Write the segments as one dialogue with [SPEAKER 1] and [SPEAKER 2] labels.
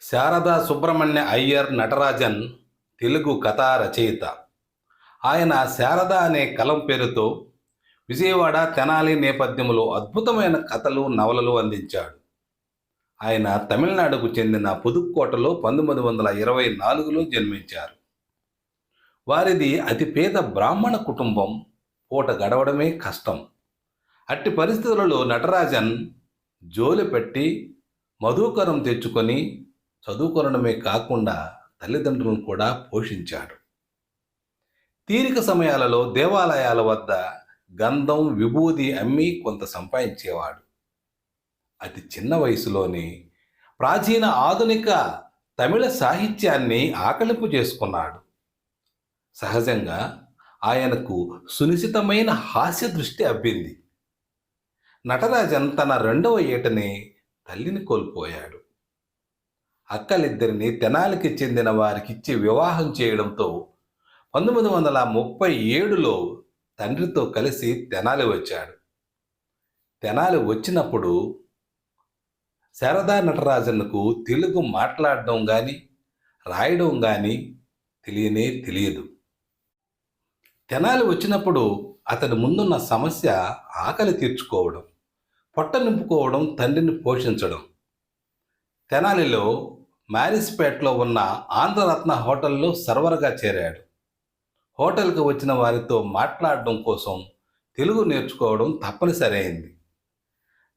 [SPEAKER 1] శారదా సుబ్రహ్మణ్య అయ్యర్ నటరాజన్ తెలుగు కథా రచయిత ఆయన శారద అనే కలం పేరుతో విజయవాడ తెనాలి నేపథ్యంలో అద్భుతమైన కథలు నవలలు అందించాడు. ఆయన తమిళనాడుకు చెందిన పుదుక్కోటలో పంతొమ్మిది వందల ఇరవై నాలుగులో జన్మించారు. వారిది అతి పేద బ్రాహ్మణ కుటుంబం. పూట గడవడమే కష్టం. అట్టి పరిస్థితులలో నటరాజన్ జోలి పెట్టి మధుకరం తెచ్చుకొని చదువుకొనడమే కాకుండా తల్లిదండ్రులను కూడా పోషించాడు. తీరిక సమయాలలో దేవాలయాల వద్ద గంధం విభూది అమ్మి కొంత సంపాదించేవాడు. అతి చిన్న వయసులోనే ప్రాచీన ఆధునిక తమిళ సాహిత్యాన్ని ఆకలింపు చేసుకున్నాడు. సహజంగా ఆయనకు సునిశితమైన హాస్య దృష్టి అబ్బింది. నటరాజన్ తన రెండవ ఏటనే తల్లిని కోల్పోయాడు. అక్కలిద్దరిని తెనాలికి చెందిన వారికిచ్చి వివాహం చేయడంతో పంతొమ్మిది వందల ముప్పై ఏడులో తండ్రితో కలిసి తెనాలి వచ్చాడు. తెనాలి వచ్చినప్పుడు శారదా నటరాజన్కు తెలుగు మాట్లాడడం కానీ రాయడం కానీ తెలియనే తెలియదు. తెనాలి వచ్చినప్పుడు అతని ముందున్న సమస్య ఆకలి తీర్చుకోవడం పొట్ట నింపుకోవడం తండ్రిని పోషించడం. తెనాలిలో మ్యారిస్పేట్లో ఉన్న ఆంధ్రరత్న హోటల్లో సర్వర్గా చేరాడు. హోటల్కి వచ్చిన వారితో మాట్లాడడం కోసం తెలుగు నేర్చుకోవడం తప్పనిసరి అయింది.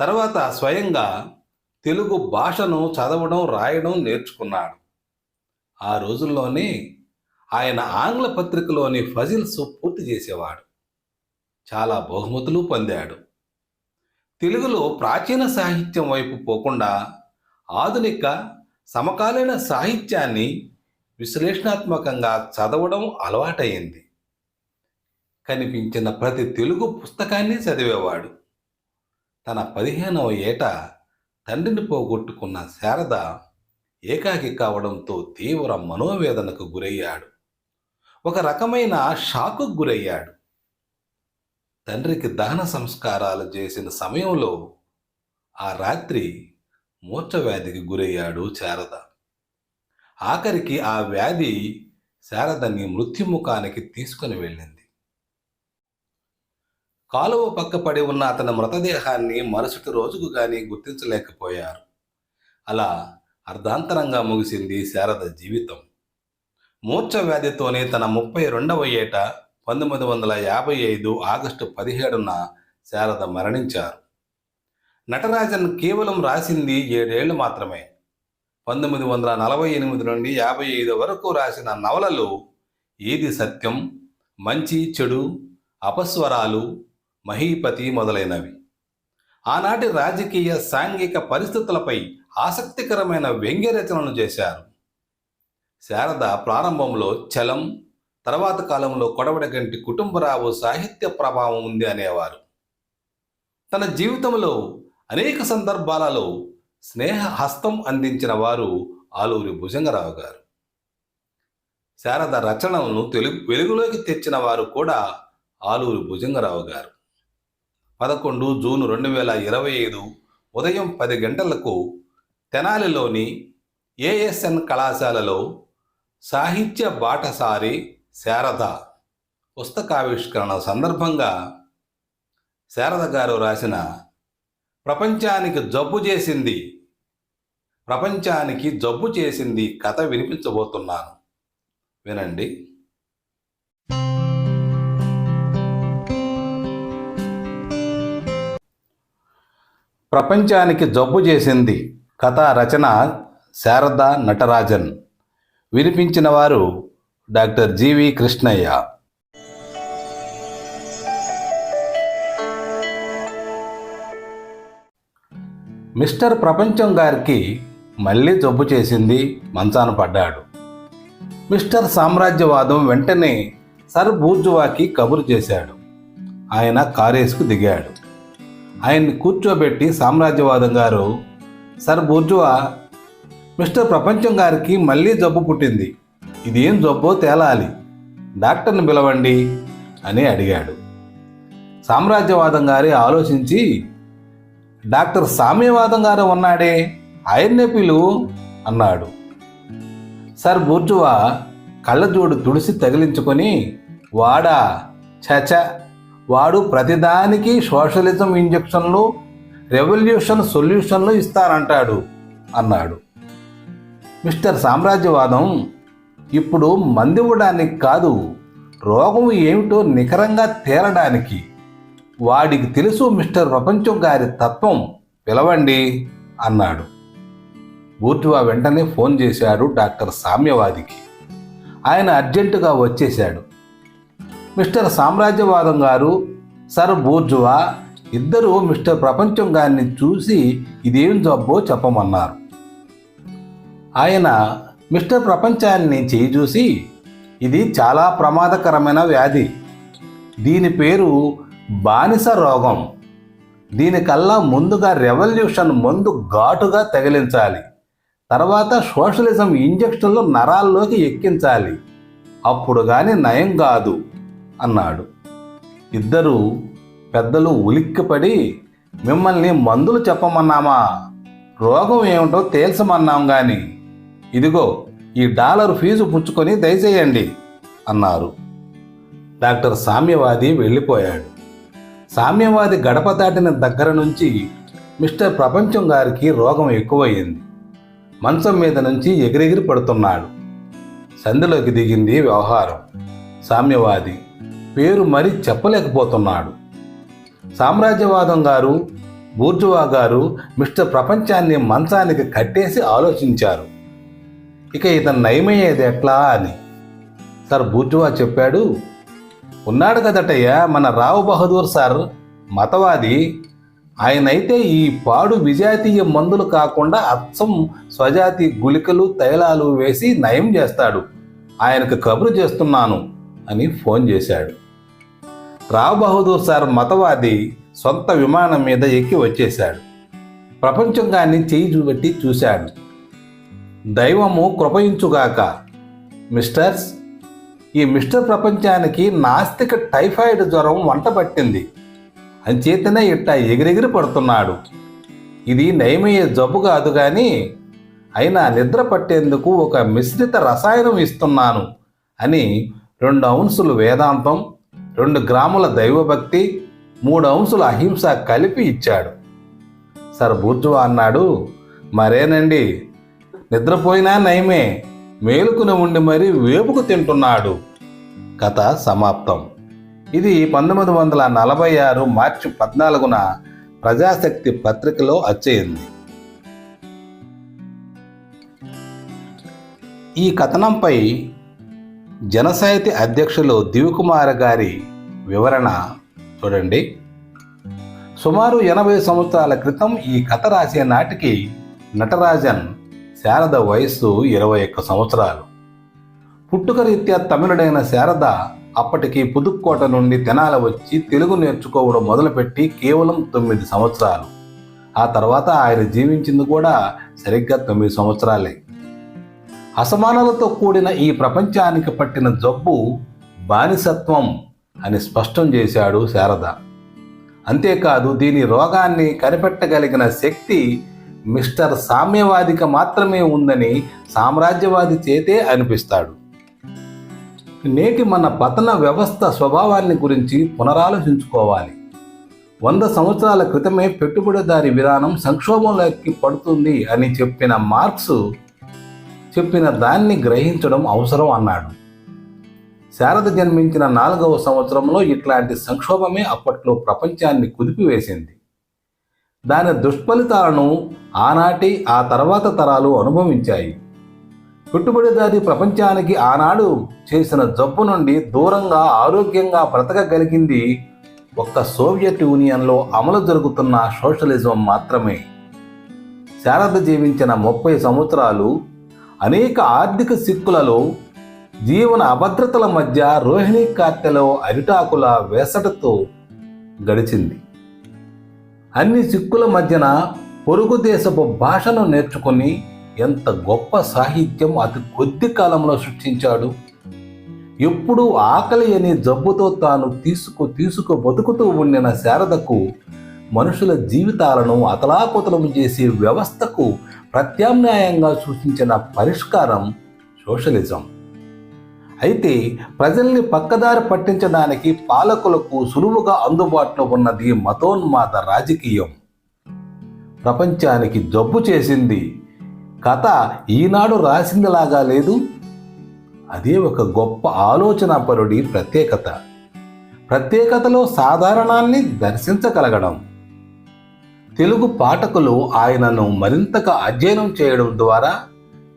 [SPEAKER 1] తర్వాత స్వయంగా తెలుగు భాషను చదవడం రాయడం నేర్చుకున్నాడు. ఆ రోజుల్లోనే ఆయన ఆంగ్ల పత్రికలోని ఫజిల్స్ పూర్తి చేసేవాడు. చాలా బహుమతులు పొందాడు. తెలుగులో ప్రాచీన సాహిత్యం వైపు పోకుండా ఆధునిక సమకాలీన సాహిత్యాన్ని విశ్లేషణాత్మకంగా చదవడం అలవాటైంది. కనిపించిన ప్రతి తెలుగు పుస్తకాన్ని చదివేవాడు. తన పదిహేనవ ఏట తండ్రిని పోగొట్టుకున్న శారద ఏకాకి కావడంతో తీవ్ర మనోవేదనకు గురయ్యాడు. ఒక రకమైన షాకు గురయ్యాడు. తండ్రికి దహన సంస్కారాలు చేసిన సమయంలో ఆ రాత్రి మూర్ఛవ్యాధికి గురయ్యాడు శారద. ఆఖరికి ఆ వ్యాధి శారదని మృత్యుముఖానికి తీసుకుని వెళ్ళింది. కాలువ పక్క పడి ఉన్న అతని మృతదేహాన్ని మరుసటి రోజుకు కానీ గుర్తించలేకపోయారు. అలా అర్ధాంతరంగా ముగిసింది శారద జీవితం. మూర్ఛ వ్యాధితోనే తన ముప్పై రెండవ ఏట పంతొమ్మిది వందల యాభై ఐదు ఆగస్టు పదిహేడున శారద మరణించారు. నటరాజన్ కేవలం రాసింది ఏడేళ్ళు మాత్రమే. పంతొమ్మిది వందల నలభై ఎనిమిది నుండి యాభై ఐదు వరకు రాసిన నవలలు ఏది సత్యం మంచి చెడు అపస్వరాలు మహీపతి మొదలైనవి. ఆనాటి రాజకీయ సాంఘిక పరిస్థితులపై ఆసక్తికరమైన వ్యంగ్య రచనలు చేశారు. శారద ప్రారంభంలో చలం తర్వాత కాలంలో కొడవడగంటి కుటుంబరావు సాహిత్య ప్రభావం ఉంది అనేవారు. తన జీవితంలో అనేక సందర్భాలలో స్నేహ హస్తం అందించిన వారు ఆలూరి భుజంగరావు గారు. శారద రచనలను తెలుగు వెలుగులోకి తెచ్చిన వారు కూడా ఆలూరి భుజంగరావు గారు. పదకొండు జూన్ రెండు వేల ఇరవై ఐదు ఉదయం పది గంటలకు తెనాలిలోని ఏఎస్ఎన్ కళాశాలలో సాహిత్య బాటసారి శారద పుస్తకావిష్కరణ సందర్భంగా శారద గారు రాసిన ప్రపంచానికి జబ్బు చేసింది. ప్రపంచానికి జబ్బు చేసింది కథ వినిపించబోతున్నాను. వినండి. ప్రపంచానికి జబ్బు చేసింది కథ రచన శారద నటరాజన్. వినిపించిన వారు డాక్టర్ జీవి కృష్ణయ్య. మిస్టర్ ప్రపంచం గారికి మళ్ళీ జబ్బు చేసింది మంచాన పడ్డాడు. మిస్టర్ సామ్రాజ్యవాదం వెంటనే సర్ బూర్జువాకి కబురు చేశాడు. ఆయన కారేసుకు దిగాడు. ఆయన్ని కూర్చోబెట్టి సామ్రాజ్యవాదం గారు సర్ బూర్జువా మిస్టర్ ప్రపంచం గారికి మళ్ళీ జబ్బు పుట్టింది. ఇదేం జబ్బో తేలాలి. డాక్టర్ని పిలవండి అని అడిగాడు. సామ్రాజ్యవాదం గారి ఆలోచించి డాక్టర్ సామ్యవాదం గారు ఉన్నాడే ఆయన్నే పిలు అన్నాడు. సర్ బూర్జువా కళ్ళజోడు తుడిసి తగిలించుకొని వాడా చచ వాడు ప్రతిదానికి సోషలిజం ఇంజెక్షన్లు రెవల్యూషన్ సొల్యూషన్లు ఇస్తారంటాడు అన్నాడు. మిస్టర్ సామ్రాజ్యవాదం ఇప్పుడు మందివ్వడానికి కాదు రోగం ఏమిటో నికరంగా తేలడానికి వాడికి తెలుసు మిస్టర్ ప్రపంచం గారి తత్వం. పిలవండి అన్నాడు. బూర్జువా వెంటనే ఫోన్ చేశాడు డాక్టర్ సామ్యవాదికి. ఆయన అర్జెంటుగా వచ్చేశాడు. మిస్టర్ సామ్రాజ్యవాదం గారు సర్ బూర్జువా ఇద్దరు మిస్టర్ ప్రపంచం గారిని చూసి ఇదేం జబ్బో చెప్పమన్నారు. ఆయన మిస్టర్ ప్రపంచాన్ని చేయి చూసి ఇది చాలా ప్రమాదకరమైన వ్యాధి. దీని పేరు బానిస రోగం. దీనికల్లా ముందుగా రెవల్యూషన్ ముందు ఘాటుగా తగిలించాలి. తర్వాత సోషలిజం ఇంజక్షన్లు నరాల్లోకి ఎక్కించాలి. అప్పుడు కానీ నయం కాదు అన్నాడు. ఇద్దరు పెద్దలు ఉలిక్కిపడి మిమ్మల్ని మందులు చెప్పమన్నామా? రోగం ఏమిటో తేల్చమన్నాం కానీ ఇదిగో ఈ డాలర్ ఫీజు పుచ్చుకొని దయచేయండి అన్నారు. డాక్టర్ సామ్యవాది వెళ్ళిపోయాడు. సామ్యవాది గడప దాటిన దగ్గర నుంచి మిస్టర్ ప్రపంచం గారికి రోగం ఎక్కువయ్యింది. మంచం మీద నుంచి ఎగిరెగిరి పడుతున్నాడు. సంధిలోకి దిగింది వ్యవహారం. సామ్యవాది పేరు మరీ చెప్పలేకపోతున్నాడు. సామ్రాజ్యవాదం గారు బూర్జువా గారు మిస్టర్ ప్రపంచాన్ని మంచానికి కట్టేసి ఆలోచించారు. ఇక ఇతను నయమయ్యేది ఎట్లా అని. సార్ బూర్జువా చెప్పాడు ఉన్నాడు కదటయ్య మన రావు బహదూర్ సార్ మతవాది. ఆయనైతే ఈ పాడు విజాతీయ మందులు కాకుండా అచ్చం స్వజాతి గుళికలు తైలాలు వేసి నయం చేస్తాడు. ఆయనకు కబురు చేస్తున్నాను అని ఫోన్ చేశాడు. రావు బహదూర్ సార్ మతవాది సొంత విమానం మీద ఎక్కి వచ్చేశాడు. ప్రపంచంగాన్ని చేయి చూపెట్టి చూశాడు. దైవము కృపయించుగాక. మిస్టర్స్ ఈ మిస్టర్ ప్రపంచానికి నాస్తిక టైఫాయిడ్ జ్వరం వంట పట్టింది. అంచేతనే ఇట్టా ఎగిరెగిరి పడుతున్నాడు. ఇది నయమయ్యే జబ్బు కాదు కానీ అయినా నిద్ర పట్టేందుకు ఒక మిశ్రిత రసాయనం ఇస్తున్నాను అని రెండు అంశులు వేదాంతం రెండు గ్రాముల దైవభక్తి మూడు అంశుల అహింస కలిపి ఇచ్చాడు. సర్ బూర్జువా అన్నాడు మరేనండి నిద్రపోయినా నయమే మేలుకుని ఉండి మరీ వేపుకు తింటున్నాడు. కథ సమాప్తం. ఇది పంతొమ్మిది వందల నలభై ఆరు మార్చి పద్నాలుగున ప్రజాశక్తి పత్రికలో అచ్చయింది. ఈ కథనంపై జనసాహితీ అధ్యక్షులు దివికుమార్ గారి వివరణ చూడండి. సుమారు ఎనభై సంవత్సరాల క్రితం ఈ కథ రాసే నాటికి నటరాజన్ శారద వయస్సు ఇరవై ఒక్క సంవత్సరాలు. పుట్టుక రీత్యా తమిళుడైన శారద అప్పటికి పుదుక్కోట నుండి తెనాల వచ్చి తెలుగు నేర్చుకోవడం మొదలుపెట్టి కేవలం తొమ్మిది సంవత్సరాలు. ఆ తర్వాత ఆయన జీవించింది కూడా సరిగ్గా తొమ్మిది సంవత్సరాలే. అసమానాలతో కూడిన ఈ ప్రపంచానికి పట్టిన జబ్బు బానిసత్వం అని స్పష్టం చేశాడు శారద. అంతేకాదు దీని రోగాన్ని కనిపెట్టగలిగిన శక్తి మిస్టర్ సామ్యవాదిక మాత్రమే ఉందని సామ్రాజ్యవాది చేతే అనిపిస్తాడు. నేటి మన పతన వ్యవస్థ స్వభావాన్ని గురించి పునరాలోచించుకోవాలి. వంద సంవత్సరాల క్రితమే పెట్టుబడిదారి విధానం సంక్షోభంలోకి పడుతుంది అని చెప్పిన మార్క్స్ చెప్పిన దాన్ని గ్రహించడం అవసరం అన్నాడు. శారద జన్మించిన నాలుగవ సంవత్సరంలో ఇట్లాంటి సంక్షోభమే అప్పట్లో ప్రపంచాన్ని కుదిపివేసింది. దాని దుష్ఫలితాలను ఆనాటి ఆ తర్వాత తరాలు అనుభవించాయి. పెట్టుబడిదారి ప్రపంచానికి ఆనాడు చేసిన జబ్బు నుండి దూరంగా ఆరోగ్యంగా బ్రతకగలిగింది ఒక్క సోవియట్ యూనియన్లో అమలు జరుగుతున్న సోషలిజం మాత్రమే. శారద జీవించిన ముప్పై సంవత్సరాలు అనేక ఆర్థిక సిక్కులలో జీవన అభద్రతల మధ్య రోహిణీ కార్తెలో అరిటాకుల వేసటతో గడిచింది. అన్ని సిక్కుల మధ్యన పొరుగు దేశపు భాషను నేర్చుకుని ఎంత గొప్ప సాహిత్యం అతి కొద్ది కాలంలో సృష్టించాడు. ఎప్పుడూ ఆకలి అనే జబ్బుతో తాను తీసుకు తీసుకు బతుకుతూ ఉండిన శారదకు మనుషుల జీవితాలను అతలాకుతలం చేసే వ్యవస్థకు ప్రత్యామ్నాయంగా సూచించిన పరిష్కారం సోషలిజం. అయితే ప్రజల్ని పక్కదారి పట్టించడానికి పాలకులకు సులువుగా అందుబాటులో ఉన్నది మతోన్మాద రాజకీయం. ప్రపంచానికి జబ్బు చేసింది. కథ ఈనాడు రాసిందిలాగా లేదు. అదే ఒక గొప్ప ఆలోచనాపరుడి ప్రత్యేకత. ప్రత్యేకతలో సాధారణాన్ని దర్శించగలగడం. తెలుగు పాఠకులు ఆయనను మరింతగా అధ్యయనం చేయడం ద్వారా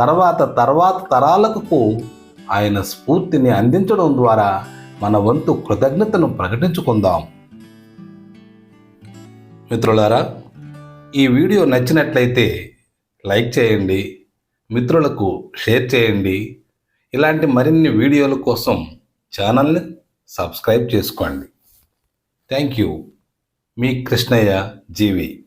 [SPEAKER 1] తర్వాత తర్వాత తరాలకు ఆయన స్ఫూర్తిని అందించడం ద్వారా మన వంతు కృతజ్ఞతను ప్రకటించుకుందాం. మిత్రులారా ఈ వీడియో నచ్చినట్లయితే లైక్ చేయండి మిత్రులకు షేర్ చేయండి. ఇలాంటి మరిన్ని వీడియోల కోసం ఛానల్ని సబ్స్క్రైబ్ చేసుకోండి. Thank you. Me Krishnaiah G V.